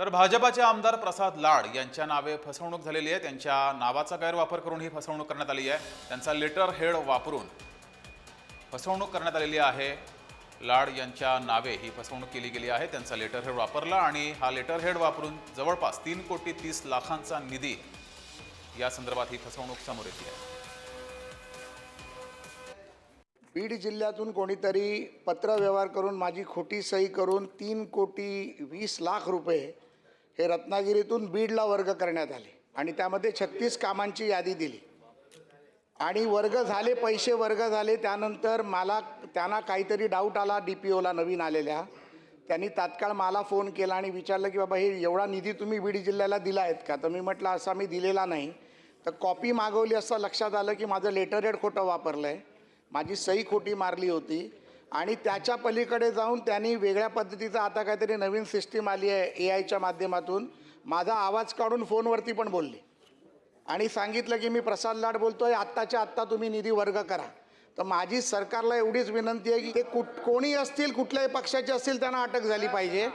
तर भाजपाचे आमदार प्रसाद लाड यांच्या नावे फसवणूक झालेली आहे. त्यांच्या नावाचा गैरवापर करून ही फसवणूक करण्यात आली आहे. त्यांचा लेटर हेड वापरून फसवणूक करण्यात आलेली आहे. लाड यांच्या नावे ही फसवणूक केली गेली आहे. त्यांचा लेटर हेड वापरला आणि हा लेटर हेड वापरून जवळपास तीन कोटी तीस लाखांचा निधी या संदर्भात ही फसवणूक समोर येते. आहे बीड जिल्ह्यातून कोणीतरी पत्रव्यवहार करून माझी खोटी सही करून तीन कोटी वीस लाख रुपये हे रत्नागिरीतून बीडला वर्ग करण्यात आले. आणि त्यामध्ये छत्तीस कामांची यादी दिली. आणि वर्ग झाले पैसे वर्ग झाले त्यानंतर मला त्यांना काहीतरी डाऊट आला डी पी ओला नवीन आलेल्या. त्यांनी तात्काळ मला फोन केला आणि विचारलं की बाबा हे एवढा निधी तुम्ही बीड जिल्ह्याला दिला आहेत का? तर मी म्हटलं असा मी दिलेला नाही. तर कॉपी मागवली असं लक्षात आलं की माझं लेटर हेड खोटं वापरलं आहे माझी सही खोटी मारली होती. आणि त्याच्या पलीकडे जाऊन त्यांनी वेगळ्या पद्धतीचं आता काहीतरी नवीन सिस्टीम आली आहे ए आयच्या माध्यमातून. माझा आवाज काढून फोनवरती पण बोलले. आणि सांगितलं की मी प्रसाद लाड बोलतो आहे आत्ताच्या आत्ता तुम्ही निधी वर्ग करा. तर माझी सरकारला एवढीच विनंती आहे की ते कुठ कोणी असतील कुठल्याही पक्षाचे असतील त्यांना अटक झाली पाहिजे.